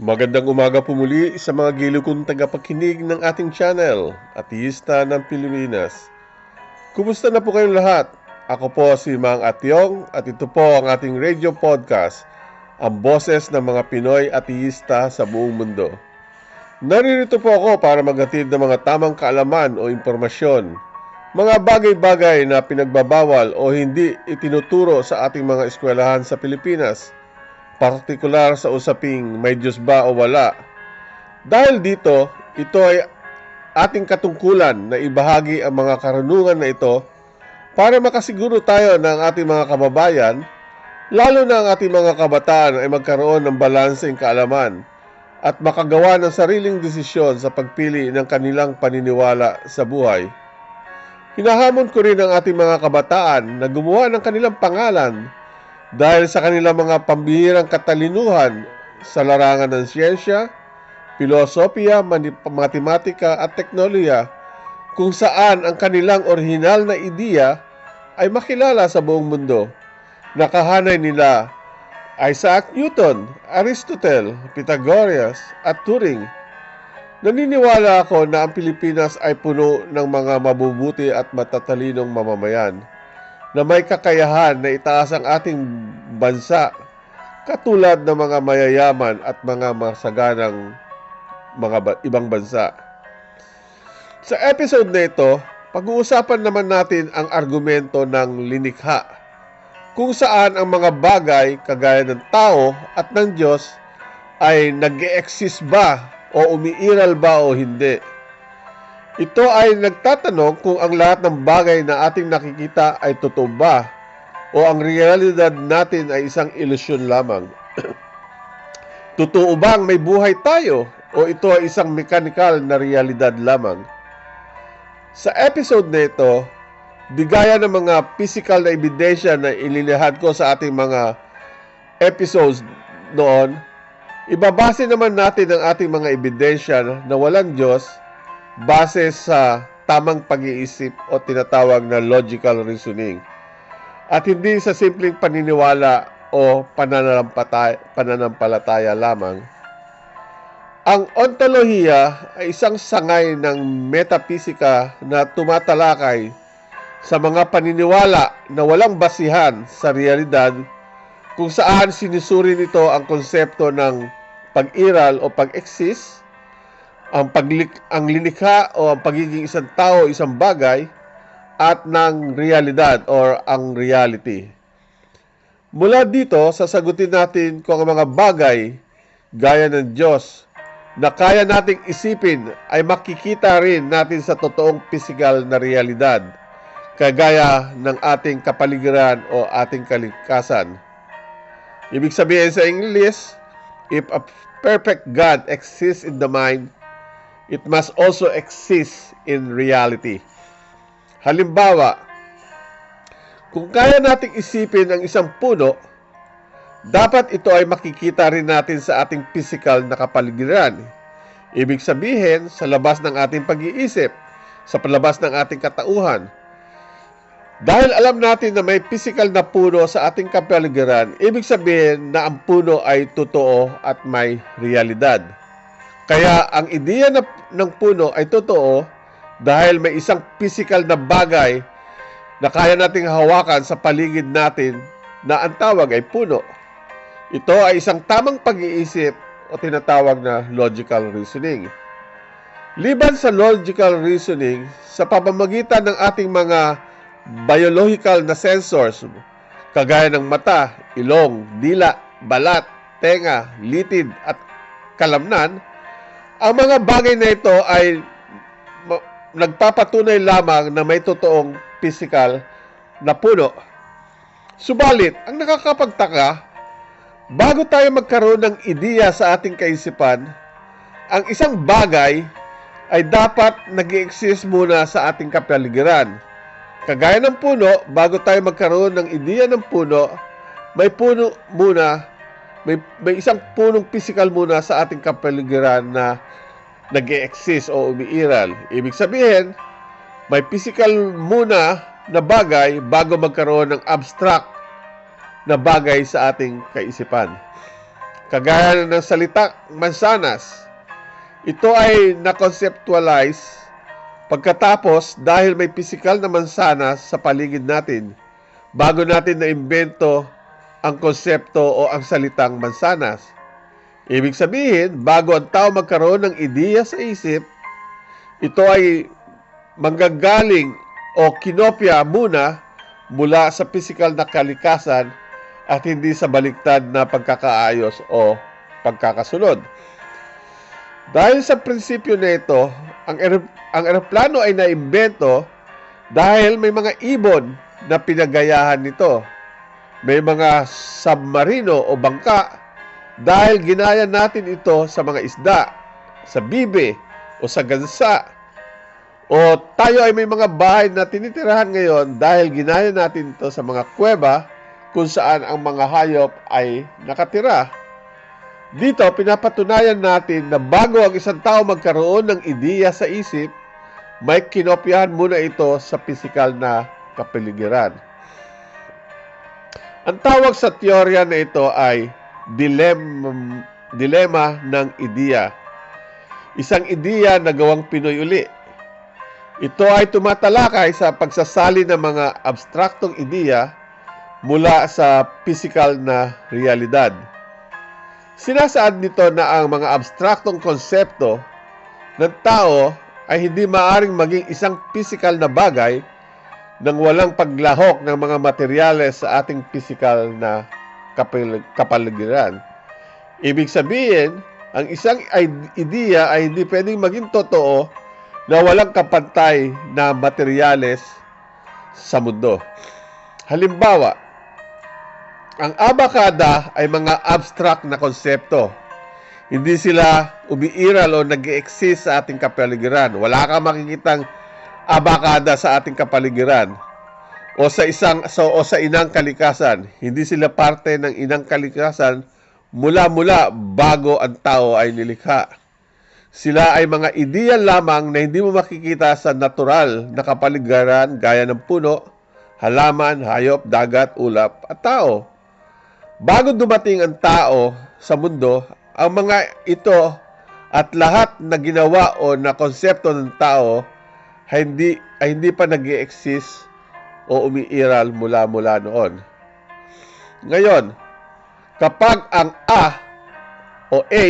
Magandang umaga po muli sa mga giliw kong tagapakinig ng ating channel, Ateista ng Pilipinas. Kumusta na po kayong lahat? Ako po si Mang Atyong at ito po ang ating radio podcast, ang boses ng mga Pinoy ateista sa buong mundo. Naririto po ako para maghatid ng mga tamang kaalaman o impormasyon, mga bagay-bagay na pinagbabawal o hindi itinuturo sa ating mga eskwelahan sa Pilipinas partikular sa usaping may Diyos ba o wala. Dahil dito, ito ay ating katungkulan na ibahagi ang mga karunungan na ito para makasiguro tayo ng ating mga kababayan, lalo na ang ating mga kabataan ay magkaroon ng balanseng kaalaman at makagawa ng sariling desisyon sa pagpili ng kanilang paniniwala sa buhay. Hinahamon ko rin ang ating mga kabataan na gumawa ng kanilang pangalan dahil sa kanilang mga pambihirang katalinuhan sa larangan ng siyensya, filosofiya, matematika at teknolohiya kung saan ang kanilang orihinal na ideya ay makilala sa buong mundo. Nakahanay nila Isaac Newton, Aristotle, Pythagoras at Turing. Naniniwala ako na ang Pilipinas ay puno ng mga mabubuti at matatalinong mamamayan na may kakayahan na itaas ang ating bansa katulad ng mga mayayaman at mga masaganang mga ba- ibang bansa. Sa episode na ito, pag-uusapan naman natin ang argumento ng linikha kung saan ang mga bagay kagaya ng tao at ng Diyos ay nag exist ba o umiiral ba o hindi. Ito ay nagtatanong kung ang lahat ng bagay na ating nakikita ay totoo ba o ang realidad natin ay isang ilusyon lamang. totoo bang may buhay tayo o ito ay isang mechanical na realidad lamang? Sa episode na ito, bigaya ng mga physical na ebidensya na ililihad ko sa ating mga episodes noon, ibabase naman natin ang ating mga ebidensya na walang Diyos base sa tamang pag-iisip o tinatawag na logical reasoning at hindi sa simpleng paniniwala o pananampalataya, lamang. Ang ontolohiya ay isang sangay ng metaphisika na tumatalakay sa mga paniniwala na walang basihan sa realidad kung saan sinusuri nito ang konsepto ng pag-iral o pag-exist ang paglik ang linikha o ang pagiging isang tao, isang bagay at ng realidad or ang reality. Mula dito, sasagutin natin kung ang mga bagay gaya ng Diyos na kaya nating isipin ay makikita rin natin sa totoong physical na realidad kagaya ng ating kapaligiran o ating kalikasan. Ibig sabihin sa English, if a perfect God exists in the mind, it must also exist in reality. Halimbawa, kung kaya nating isipin ang isang puno, dapat ito ay makikita rin natin sa ating physical na kapaligiran. Ibig sabihin, sa labas ng ating pag-iisip, sa palabas ng ating katauhan. Dahil alam natin na may physical na puno sa ating kapaligiran, ibig sabihin na ang puno ay totoo at may realidad. Kaya ang ideya na, ng puno ay totoo dahil may isang physical na bagay na kaya nating hawakan sa paligid natin na ang tawag ay puno. Ito ay isang tamang pag-iisip o tinatawag na logical reasoning. Liban sa logical reasoning, sa pamamagitan ng ating mga biological na sensors, kagaya ng mata, ilong, dila, balat, tenga, litid at kalamnan, ang mga bagay na ito ay nagpapatunay lamang na may totoong physical na puno. Subalit, ang nakakapagtaka, bago tayo magkaroon ng ideya sa ating kaisipan, ang isang bagay ay dapat nag exist muna sa ating kapaligiran. Kagaya ng puno, bago tayo magkaroon ng ideya ng puno, may puno muna, may, may isang punong physical muna sa ating kapaligiran na nag exist o umiiral. Ibig sabihin, may physical muna na bagay bago magkaroon ng abstract na bagay sa ating kaisipan. kagaya ng salita mansanas. Ito ay na-conceptualize pagkatapos dahil may pisikal na mansanas sa paligid natin bago natin na-imbento ang konsepto o ang salitang mansanas. Ibig sabihin, bago ang tao magkaroon ng ideya sa isip, ito ay manggagaling o kinopya muna mula sa pisikal na kalikasan at hindi sa baliktad na pagkakaayos o pagkakasunod. Dahil sa prinsipyo na ito, ang, ere- ang eroplano ay naimbento dahil may mga ibon na pinagayahan nito. May mga submarino o bangka dahil ginaya natin ito sa mga isda, sa bibe o sa gansa. O tayo ay may mga bahay na tinitirahan ngayon dahil ginaya natin ito sa mga kuweba kung saan ang mga hayop ay nakatira. Dito, pinapatunayan natin na bago ang isang tao magkaroon ng ideya sa isip, may kinopyahan muna ito sa pisikal na kapaligiran. Ang tawag sa teorya na ito ay dilem, dilema ng ideya. Isang ideya na gawang Pinoy uli. Ito ay tumatalakay sa pagsasali ng mga abstraktong ideya mula sa pisikal na realidad. Sinasaad nito na ang mga abstraktong konsepto ng tao ay hindi maaring maging isang pisikal na bagay nang walang paglahok ng mga materyales sa ating pisikal na kapal- kapaligiran. Ibig sabihin, ang isang id- ideya ay hindi pwedeng maging totoo na walang kapantay na materyales sa mundo. Halimbawa, ang abakada ay mga abstract na konsepto. Hindi sila umiiral o nag exist sa ating kapaligiran. Wala kang makikitang abakada sa ating kapaligiran o sa isang so, o sa inang kalikasan. Hindi sila parte ng inang kalikasan mula-mula bago ang tao ay nilikha. Sila ay mga ideya lamang na hindi mo makikita sa natural na kapaligiran gaya ng puno, halaman, hayop, dagat, ulap at tao. Bago dumating ang tao sa mundo, ang mga ito at lahat na ginawa o na konsepto ng tao hindi, ay hindi pa nag exist o umiiral mula-mula noon. Ngayon, kapag ang A o A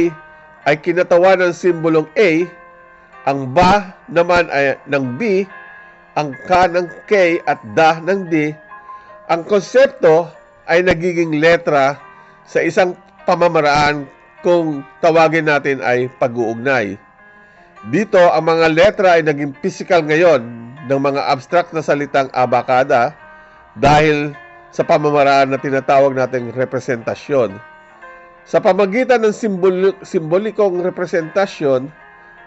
ay kinatawan ng simbolong A, ang ba naman ay ng B, ang K ng K at da ng D, ang konsepto ay nagiging letra sa isang pamamaraan kung tawagin natin ay pag-uugnay. Dito, ang mga letra ay naging physical ngayon ng mga abstract na salitang abakada dahil sa pamamaraan na tinatawag nating representasyon. Sa pamagitan ng simbol- simbolikong representasyon,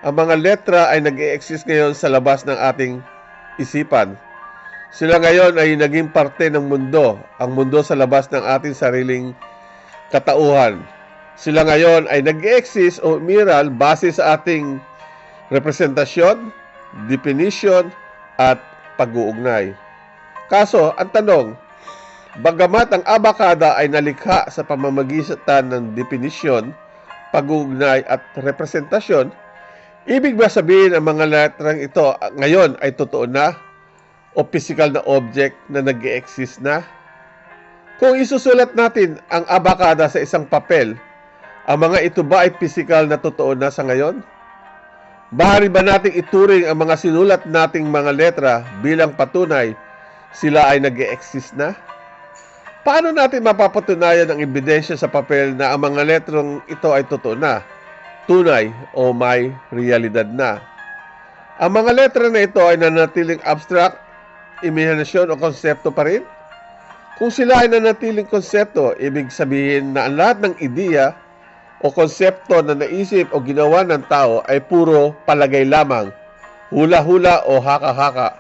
ang mga letra ay nag exist ngayon sa labas ng ating isipan. Sila ngayon ay naging parte ng mundo, ang mundo sa labas ng ating sariling katauhan. Sila ngayon ay nag exist o umiral base sa ating representasyon, definition, at pag-uugnay. Kaso, ang tanong, bagamat ang abakada ay nalikha sa pamamagitan ng definisyon, pag-uugnay at representasyon, ibig ba sabihin ang mga letrang ito ngayon ay totoo na o physical na object na nag exist na? Kung isusulat natin ang abakada sa isang papel, ang mga ito ba ay physical na totoo na sa ngayon? Bahari ba nating ituring ang mga sinulat nating mga letra bilang patunay sila ay nag exist na? Paano natin mapapatunayan ang ebidensya sa papel na ang mga letrong ito ay totoo na, tunay o may realidad na? Ang mga letra na ito ay nanatiling abstract, imahinasyon o konsepto pa rin? Kung sila ay nanatiling konsepto, ibig sabihin na ang lahat ng ideya o konsepto na naisip o ginawa ng tao ay puro palagay lamang, hula-hula o haka-haka.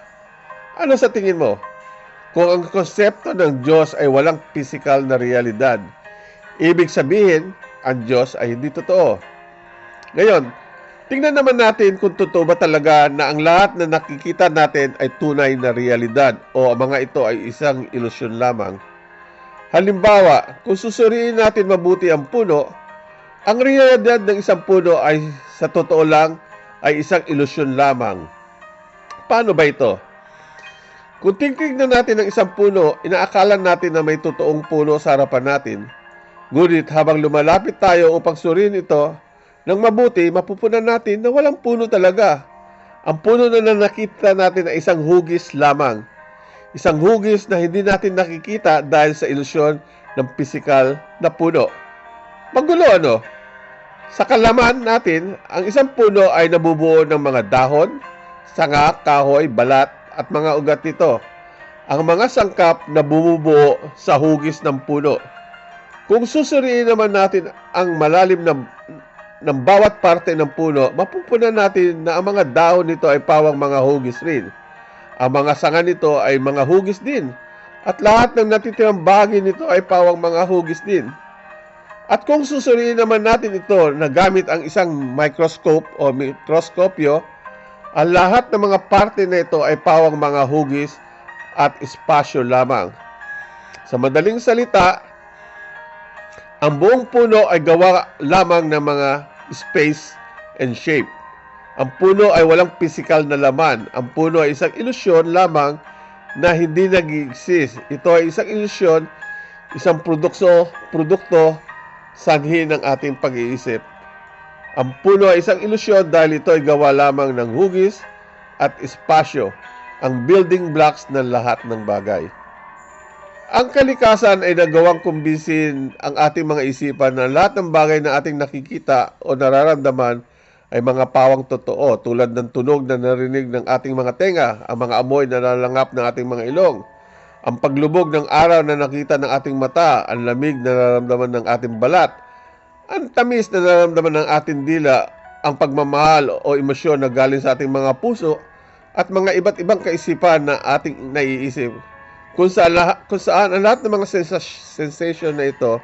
Ano sa tingin mo? Kung ang konsepto ng Diyos ay walang physical na realidad, ibig sabihin, ang Diyos ay hindi totoo. Ngayon, tingnan naman natin kung totoo ba talaga na ang lahat na nakikita natin ay tunay na realidad o ang mga ito ay isang ilusyon lamang. Halimbawa, kung susuriin natin mabuti ang puno, Ang realidad ng isang puno ay sa totoo lang ay isang ilusyon lamang. Paano ba ito? Kung titignan natin ang isang puno, inaakala natin na may totoong puno sa harapan natin. Ngunit habang lumalapit tayo upang suriin ito, nang mabuti, mapupunan natin na walang puno talaga. Ang puno na nakita natin ay isang hugis lamang. Isang hugis na hindi natin nakikita dahil sa ilusyon ng pisikal na puno. Magulo ano? Sa kalaman natin, ang isang puno ay nabubuo ng mga dahon, sanga, kahoy, balat, at mga ugat nito. Ang mga sangkap na bumubuo sa hugis ng puno. Kung susuriin naman natin ang malalim ng, ng bawat parte ng puno, mapupunan natin na ang mga dahon nito ay pawang mga hugis rin. Ang mga sanga nito ay mga hugis din. At lahat ng natitirang bahagi nito ay pawang mga hugis din. At kung susuriin naman natin ito na gamit ang isang microscope o mikroskopyo, ang lahat ng mga parte na ito ay pawang mga hugis at espasyo lamang. Sa madaling salita, ang buong puno ay gawa lamang ng mga space and shape. Ang puno ay walang physical na laman. Ang puno ay isang ilusyon lamang na hindi nag-exist. Ito ay isang ilusyon, isang produkto, produkto sanhi ng ating pag-iisip. Ang puno ay isang ilusyon dahil ito ay gawa lamang ng hugis at espasyo, ang building blocks ng lahat ng bagay. Ang kalikasan ay nagawang kumbinsin ang ating mga isipan na lahat ng bagay na ating nakikita o nararamdaman ay mga pawang totoo tulad ng tunog na narinig ng ating mga tenga, ang mga amoy na nalangap ng ating mga ilong, ang paglubog ng araw na nakita ng ating mata, ang lamig na nararamdaman ng ating balat, ang tamis na nararamdaman ng ating dila, ang pagmamahal o emosyon na galing sa ating mga puso, at mga iba't ibang kaisipan na ating naiisip. Kung saan, kung saan ang lahat ng mga sensation na ito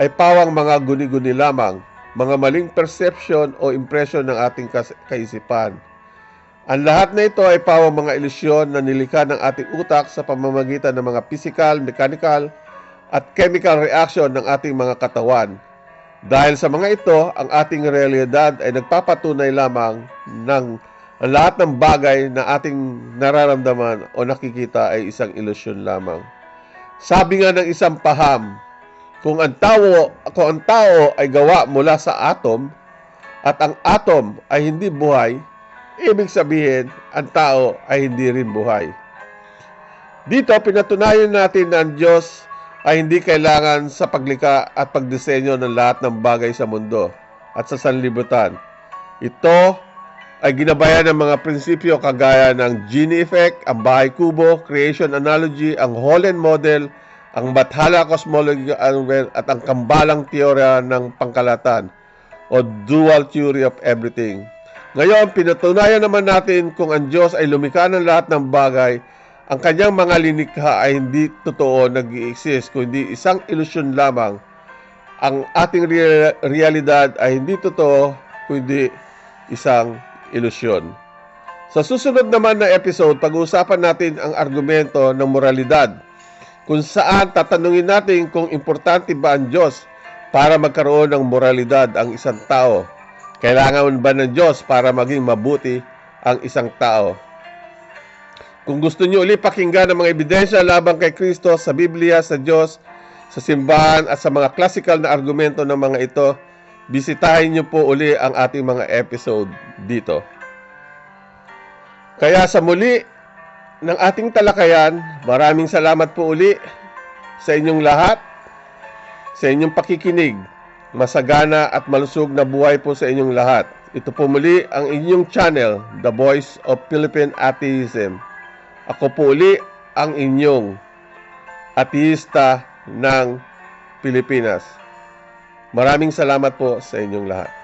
ay pawang mga guni-guni lamang, mga maling perception o impression ng ating kaisipan. Ang lahat na ito ay pawang mga ilusyon na nilikha ng ating utak sa pamamagitan ng mga physical, mechanical, at chemical reaction ng ating mga katawan. Dahil sa mga ito, ang ating realidad ay nagpapatunay lamang ng ang lahat ng bagay na ating nararamdaman o nakikita ay isang ilusyon lamang. Sabi nga ng isang paham, kung ang tao, kung ang tao ay gawa mula sa atom at ang atom ay hindi buhay, ibig sabihin ang tao ay hindi rin buhay. Dito, pinatunayan natin na ang Diyos ay hindi kailangan sa paglikha at pagdisenyo ng lahat ng bagay sa mundo at sa sanlibutan. Ito ay ginabayan ng mga prinsipyo kagaya ng Gini effect, ang bahay kubo, creation analogy, ang Holland model, ang Bathala cosmology at ang kambalang teorya ng pangkalatan o dual theory of everything. Ngayon, pinatunayan naman natin kung ang Diyos ay lumikha ng lahat ng bagay, ang kanyang mga linikha ay hindi totoo nag exist kundi isang ilusyon lamang. Ang ating real- realidad ay hindi totoo, kundi isang ilusyon. Sa susunod naman na episode, pag-uusapan natin ang argumento ng moralidad, kung saan tatanungin natin kung importante ba ang Diyos para magkaroon ng moralidad ang isang tao. Kailangan ba ng Diyos para maging mabuti ang isang tao? Kung gusto niyo ulit pakinggan ang mga ebidensya laban kay Kristo sa Biblia, sa Diyos, sa simbahan at sa mga classical na argumento ng mga ito, bisitahin niyo po uli ang ating mga episode dito. Kaya sa muli ng ating talakayan, maraming salamat po uli sa inyong lahat, sa inyong pakikinig. Masagana at malusog na buhay po sa inyong lahat. Ito po muli ang inyong channel, The Voice of Philippine Atheism. Ako po uli ang inyong ateista ng Pilipinas. Maraming salamat po sa inyong lahat.